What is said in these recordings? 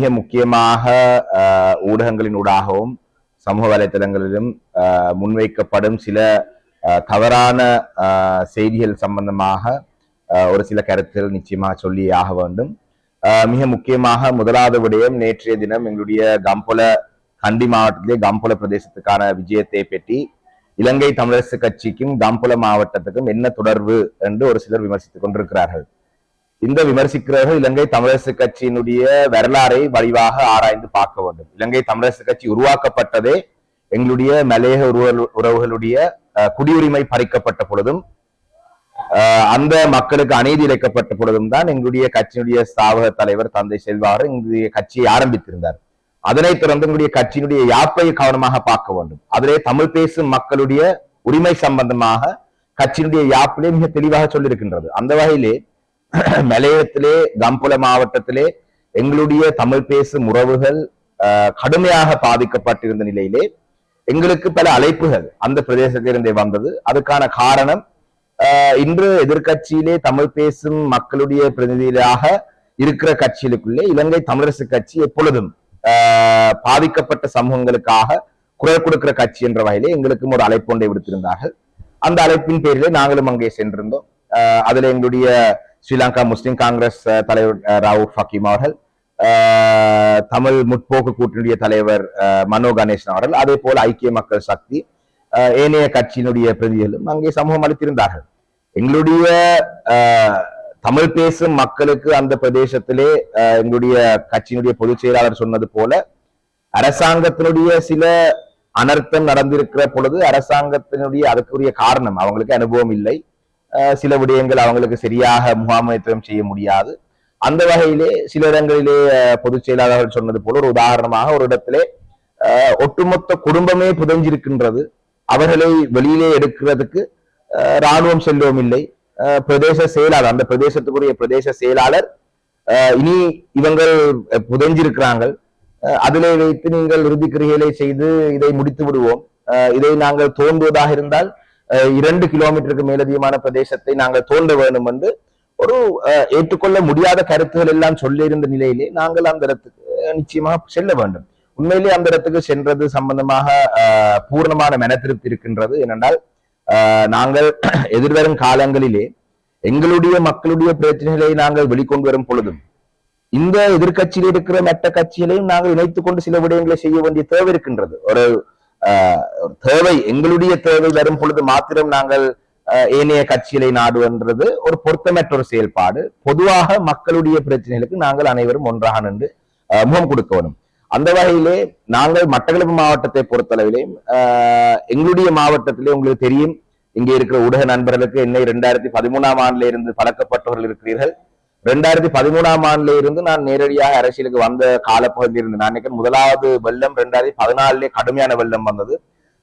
மிக முக்கியமாக ஊடகங்களினூடாகவும் சமூக வலைத்தளங்களிலும் முன்வைக்கப்படும் சில தவறான செய்திகள் சம்பந்தமாக ஒரு சில கருத்துகள் நிச்சயமாக சொல்லி ஆக வேண்டும். மிக முக்கியமாக முதலாவது விடயம் நேற்றைய தினம் எங்களுடைய கம்பொல கண்டி மாவட்டத்திலே கம்பொல பிரதேசத்துக்கான விஜயத்தை பெற்றி இலங்கை தமிழரசு கட்சிக்கும் கம்புல மாவட்டத்துக்கும் என்ன தொடர்பு என்று ஒரு சிலர் விமர்சித்துக் கொண்டிருக்கிறார்கள். இந்த விமர்சிக்கிறவர்கள் இலங்கை தமிழரசு கட்சியினுடைய வரலாறை வடிவாக ஆராய்ந்து பார்க்க வேண்டும். இலங்கை தமிழரசு கட்சி உருவாக்கப்பட்டதே எங்களுடைய மலையக உறவுகளுடைய குடியுரிமை பறிக்கப்பட்ட பொழுதும் அந்த மக்களுக்கு அநீதி இழைக்கப்பட்ட பொழுதும் தான் எங்களுடைய கட்சியினுடைய ஸ்தாபக தலைவர் தந்தை செல்வார் எங்களுடைய கட்சியை ஆரம்பித்திருந்தார். அதனைத் தொடர்ந்து எங்களுடைய கட்சியினுடைய யாப்பை கவனமாக பார்க்க வேண்டும். அதிலே தமிழ் பேசும் மக்களுடைய உரிமை சம்பந்தமாக கட்சியினுடைய யாப்பிலே மிக தெளிவாக சொல்லியிருக்கின்றது. அந்த வகையிலே மலையத்திலே கம்புல மாவட்டத்திலே எங்களுடைய தமிழ் பேசும் உறவுகள் கடுமையாக பாதிக்கப்பட்டிருந்த நிலையிலே எங்களுக்கு பல அழைப்புகள் அந்த பிரதேசத்திலிருந்தே வந்தது. அதுக்கான காரணம் இன்று எதிர்கட்சியிலே தமிழ் பேசும் மக்களுடைய பிரதிநிதிகளாக இருக்கிற கட்சிகளுக்குள்ளே இலங்கை தமிழரசு கட்சி எப்பொழுதும் பாதிக்கப்பட்ட சமூகங்களுக்காக குரல் கொடுக்கிற கட்சி என்ற வகையிலே எங்களுக்கும் ஒரு அழைப்பு ஒன்றை விடுத்திருந்தார்கள். அந்த அழைப்பின் பேரிலே நாங்களும் அங்கே சென்றிருந்தோம். அதுல எங்களுடைய ஸ்ரீலங்கா முஸ்லிம் காங்கிரஸ் தலைவர் uh, ராவூப் ஃபக்கீம் அவர்கள் uh, தமிழ் முற்போக்கு கூட்டணிய தலைவர் uh, மனோ கணேசன் அவர்கள் அதே போல ஐக்கிய மக்கள் சக்தி ஏனைய கட்சியினுடைய பிரதிகளும் அங்கே சமூகம் அளித்திருந்தார்கள். எங்களுடைய தமிழ் பேசும் மக்களுக்கு அந்த பிரதேசத்திலே எங்களுடைய கட்சியினுடைய பொதுச் செயலாளர் சொன்னது போல அரசாங்கத்தினுடைய சில அனர்த்தம் நடந்திருக்கிற பொழுது அரசாங்கத்தினுடைய அதுக்குரிய காரணம் அவங்களுக்கு அனுபவம் இல்லை. சில விடயங்கள் அவங்களுக்கு சரியாக முகாமைத்துவம் செய்ய முடியாது. அந்த வகையிலே சில இடங்களிலே பொதுச் செயலாளர்கள் சொன்னது போல ஒரு உதாரணமாக ஒரு இடத்திலே ஒட்டுமொத்த குடும்பமே புதஞ்சிருக்கின்றது. அவர்களை வெளியிலே எடுக்கிறதுக்கு ராணுவம் செல்வம் இல்லை. பிரதேச செயலாளர் அந்த பிரதேசத்துக்குரிய பிரதேச செயலாளர் இனி இவங்கள் புதைஞ்சிருக்கிறாங்க அதிலே வைத்து நீங்கள் இறுதி கிரிகைகளை செய்து இதை முடித்து விடுவோம். இதை நாங்கள் தோன்றுவதாக இருந்தால் இரண்டு கிலோமீட்டருக்கு மேலதிகமான பிரதேசத்தை நாங்கள் தோண்ட வேண்டும் என்று ஒரு ஏற்றுக்கொள்ள முடியாத கருத்துகள் எல்லாம் சொல்லியிருந்த நிலையிலே நாங்கள் அந்த இடத்துக்கு நிச்சயமாக செல்ல வேண்டும். உண்மையிலே அந்த இடத்துக்கு சென்றது சம்பந்தமாக பூர்ணமான மன திருப்தி இருக்கின்றது. ஏனென்றால் நாங்கள் எதிர்வரும் காலங்களிலே எங்களுடைய மக்களுடைய பிரச்சனைகளை நாங்கள் வெளிக்கொண்டு வரும் பொழுதும் இந்த எதிர்கட்சியில் இருக்கிற மற்ற கட்சிகளையும் நாங்கள் இணைத்துக் கொண்டு சில விடயங்களை செய்ய வேண்டிய தேவை இருக்கின்றது. ஒரு தேவை எங்களுடைய தேவை வரும் பொழுது மாத்திரம் நாங்கள் ஏனைய கட்சிகளை நாடுவன்றது ஒரு பொருத்தமற்ற ஒரு செயல்பாடு. பொதுவாக மக்களுடைய பிரச்சனைகளுக்கு நாங்கள் அனைவரும் ஒன்றாக நின்று முகம் கொடுக்க வேணும் அந்த வகையிலே நாங்கள் மட்டக்களப்பு மாவட்டத்தை பொறுத்தளவிலே எங்களுடைய மாவட்டத்திலே உங்களுக்கு தெரியும் இங்கே இருக்கிற ஊடக நண்பர்களுக்கு என்னை இரண்டாயிரத்தி பதிமூணாம் ஆண்டுல இருந்து பழக்கப்பட்டவர்கள் இருக்கிறீர்கள். ரெண்டாயிரத்தி பதிமூணாம் ஆண்டுல இருந்து நான் நேரடியாக அரசியலுக்கு வந்த காலப்பகுதியில் இருந்து நான் நினைக்கிறேன் முதலாவது வெள்ளம் ரெண்டாயிரத்தி பதினாலுலே கடுமையான வெள்ளம் வந்தது.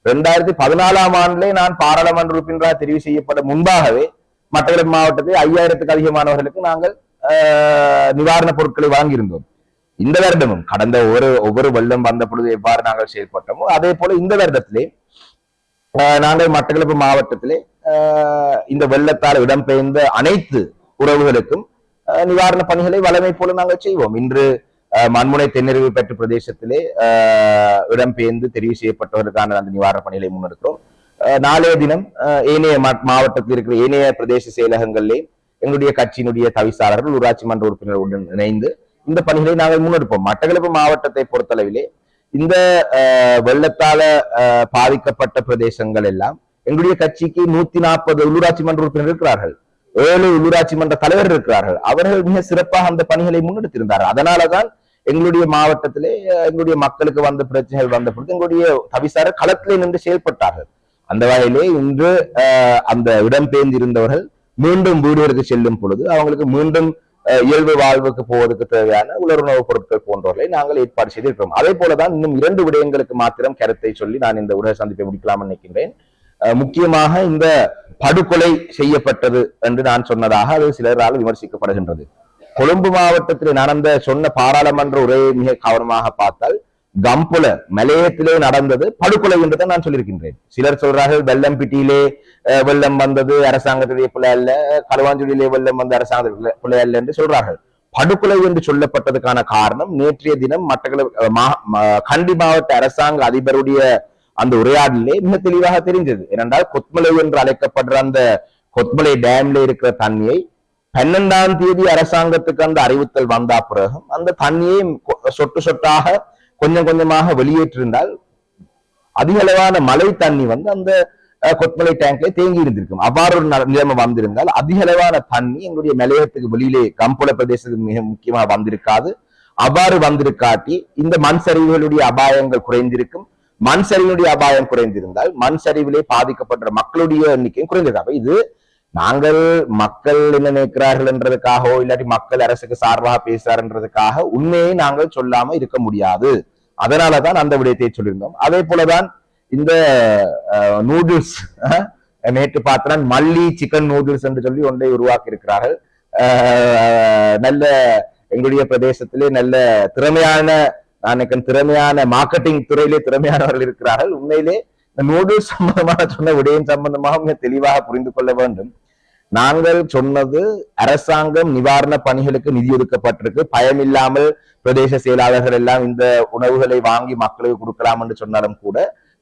ரெண்டாயிரத்தி பதினாலாம் ஆண்டுலே நான் பாராளுமன்ற உறுப்பினராக தெரிவு செய்யப்பட முன்பாகவே மட்டக்களப்பு மாவட்டத்தில் ஐயாயிரத்துக்கு அதிகமானவர்களுக்கு நாங்கள் நிவாரணப் பொருட்களை வாங்கியிருந்தோம். இந்த வருடமும் கடந்த ஒவ்வொரு ஒவ்வொரு வெள்ளம் வந்த பொழுது எவ்வாறு நாங்கள் செயல்பட்டோமோ அதே போல இந்த வருடத்திலே நாங்கள் மட்டக்களப்பு மாவட்டத்திலே இந்த வெள்ளத்தால் இடம்பெயர்ந்த அனைத்து உறவுகளுக்கும் நிவாரண பணிகளை வளமை போல நாங்கள் செய்வோம். இன்று மண்முனை தென்னறிவு பெற்ற பிரதேசத்திலே இடம்பெயர்ந்து தெரிவு செய்யப்பட்டவர்களுக்கான அந்த நிவாரண பணிகளை முன்னெடுக்கிறோம். நாளைய தினம் ஏனைய மாவட்டத்தில் இருக்கிற ஏனைய பிரதேச செயலகங்களிலே எங்களுடைய கட்சியினுடைய தவிசாளர்கள் ஊராட்சி மன்ற உறுப்பினர்களுடன் இணைந்து இந்த பணிகளை நாங்கள் முன்னெடுப்போம். மட்டக்களப்பு மாவட்டத்தை பொறுத்தளவிலே இந்த வெள்ளத்தால பாதிக்கப்பட்ட பிரதேசங்கள் எல்லாம் எங்களுடைய கட்சிக்கு நூத்தி நாற்பது உள்ளூராட்சி மன்ற உறுப்பினர் இருக்கிறார்கள். ஏழு உள்ளூராட்சி மன்ற தலைவர் இருக்கிறார்கள். அவர்கள் மிக சிறப்பாக அந்த பணிகளை முன்னெடுத்திருந்தார்கள். அதனாலதான் எங்களுடைய மாவட்டத்திலே எங்களுடைய மக்களுக்கு வந்த பிரச்சனைகள் வந்த பொழுது எங்களுடைய தவிசாரர் களத்திலே நின்று செயல்பட்டார்கள். அந்த வகையிலே இன்று அந்த இடம்பெயர்ந்து இருந்தவர்கள் மீண்டும் வீடுகளுக்கு செல்லும் பொழுது அவங்களுக்கு மீண்டும் இயல்பு வாழ்வுக்கு போவதற்கு தேவையான உலருணவுப் பொருட்கள் போன்றவர்களை நாங்கள் ஏற்பாடு செய்திருக்கிறோம். அதே போலதான் இன்னும் இரண்டு விடயங்களுக்கு மாத்திரம் கருத்தை சொல்லி நான் இந்த உலக சந்திப்பை முடிக்கலாம் நினைக்கின்றேன். முக்கியமாக இந்த படுகொலை செய்யப்பட்டது என்று நான் சொன்னதாக அது சிலரால் விமர்சிக்கப்படுகின்றது. கொழும்பு மாவட்டத்தில் நடந்த சொன்ன பாராளுமன்ற உரையை மிக கவனமாக பார்த்தால் கம்புல மலையத்திலே நடந்தது படுகொலை என்றுதான் நான் சொல்லியிருக்கின்றேன். சிலர் சொல்றார்கள் வெள்ளம் பிட்டியிலே வெள்ளம் வந்தது அரசாங்கத்திலே பிள்ளை அல்ல களுவாஞ்சுடியிலே வெள்ளம் வந்த அரசாங்கத்திலே பிள்ளை அல்ல என்று சொல்றார்கள். படுகொலை என்று சொல்லப்பட்டதுக்கான காரணம் நேற்றைய தினம் மட்டக்களப்பு கண்டி மாவட்ட அரசாங்க அதிபருடைய அந்த உரையாடலே மிக தெளிவாக தெரிந்தது. ஏனென்றால் கொத்மலை என்று அழைக்கப்படுற அந்த கொத்மலை டேம்ல இருக்கிற தண்ணியை பன்னெண்டாம் தேதி அரசாங்கத்துக்கு அந்த அறிவித்தல் வந்தா பிறகும் அந்த தண்ணியை சொட்டு சொட்டாக கொஞ்சம் கொஞ்சமாக வெளியேற்றிருந்தால் அதிக அளவான மழை தண்ணி வந்து அந்த கொத்மலை டேங்க்ல தேங்கி இருந்திருக்கும். அவ்வாறு ஒரு நிலைமை வந்திருந்தால் அதிக அளவான தண்ணி எங்களுடைய நிலையத்துக்கு வெளியிலே கம்புல பிரதேசத்துக்கு மிக முக்கியமா வந்திருக்காது. அவ்வாறு வந்திருக்காட்டி இந்த மண் சரிவுகளுடைய அபாயங்கள் குறைந்திருக்கும். மண் சரிவினுடைய அபாயம் குறைந்திருந்தால் மண் சரிவிலே பாதிக்கப்படுற மக்களுடைய எண்ணிக்கையும் குறைந்திருக்காங்க இது நாங்கள் மக்கள் என்ன நினைக்கிறார்கள் என்றதுக்காகவோ இல்லாட்டி மக்கள் அரசுக்கு சார்பாக பேசுறாருன்றதுக்காக உண்மையை நாங்கள் சொல்லாம இருக்க முடியாது. அதனாலதான் அந்த விடயத்தை சொல்லியிருந்தோம். அதே போலதான் இந்த நூடுல்ஸ் நேற்று பார்த்தனால் மல்லி சிக்கன் நூடுல்ஸ் என்று சொல்லி ஒன்றை உருவாக்கி இருக்கிறார்கள் நல்ல எங்களுடைய பிரதேசத்திலே நல்ல திறமையான நான் திறமையான மார்க்கெட்டிங் துறையிலே திறமையானவர்கள் இருக்கிறார்கள். உண்மையிலே இந்த நூடுல்ஸ் சம்பந்தமான சொன்ன விடயம் சம்பந்தமாக தெளிவாக புரிந்து கொள்ள வேண்டும். நாங்கள் சொன்னது அரசாங்கம் நிவாரண பணிகளுக்கு நிதி ஒதுக்கப்பட்டிருக்கு. பயமில்லாமல் பிரதேச செயலாளர்கள் எல்லாம் இந்த உணவுகளை வாங்கி மக்களுக்கு கொடுக்கலாம் என்று சொன்னாலும் கூட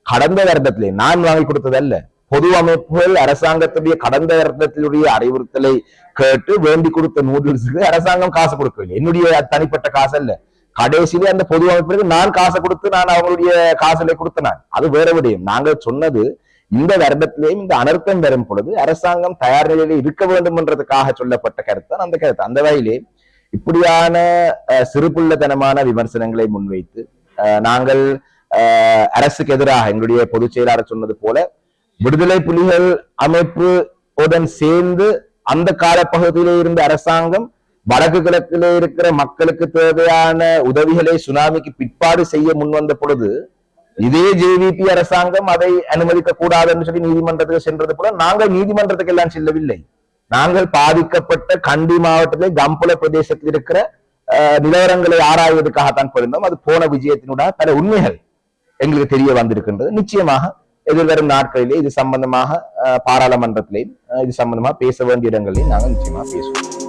கடந்த வருடத்திலே நான் வாங்கி கொடுத்ததல்ல. பொது அமைப்புகள் அரசாங்கத்துடைய கடந்த வருடத்தினுடைய அறிவுறுத்தலை கேட்டு வேண்டி கொடுத்த நூடுல்ஸுக்கு அரசாங்கம் காசு கொடுக்கவில்லை. என்னுடைய தனிப்பட்ட காசு அல்ல கடைசியிலே அந்த பொது அமைப்பிற்கு நான் காசை கொடுத்து நான் அவங்களுடைய காசலை கொடுத்தேன் அது வேற விடயம். நாங்கள் சொன்னது இந்த வருடத்திலேயும் இந்த அனர்த்தம் வரும் பொழுது அரசாங்கம் தயார் நிலையில இருக்க வேண்டும் என்றதுக்காக சொல்லப்பட்ட கருத்தான் அந்த கருத்து. அந்த வகையிலே இப்படியான அஹ், சிறுபுள்ளத்தனமான விமர்சனங்களை முன்வைத்து அஹ், நாங்கள் அஹ், அரசுக்கு எதிராக எங்களுடைய பொதுச் செயலாளர் சொன்னது போல விடுதலை புலிகள் அமைப்பு உடன் சேர்ந்து அந்த காலப்பகுதியிலே இருந்த அரசாங்கம் வடக்கு கிழக்கிலே இருக்கிற மக்களுக்கு தேவையான உதவிகளை சுனாமிக்கு பிற்பாடு செய்ய முன்வந்த பொழுது இதே ஜேவிபி அரசாங்கம் அதை அனுமதிக்க கூடாதுன்னு சொல்லி நீதிமன்றத்துக்கு சென்றது போல நாங்கள் நீதிமன்றத்துக்கு எல்லாம் செல்லவில்லை. நாங்கள் பாதிக்கப்பட்ட கண்டி மாவட்டத்திலே கம்புல பிரதேசத்தில் இருக்கிற நிலவரங்களை ஆராய்வதற்காகத்தான் போயிருந்தோம். அது போன விஜயத்தினுடைய பல உண்மைகள் எங்களுக்கு தெரிய வந்திருக்கின்றது. நிச்சயமாக எதிர்வரும் நாட்களிலே இது சம்பந்தமாக அஹ், பாராளுமன்றத்திலேயும் இது சம்பந்தமாக பேச வேண்டிய இடங்களிலேயும் நாங்கள் நிச்சயமாக பேசுவோம்.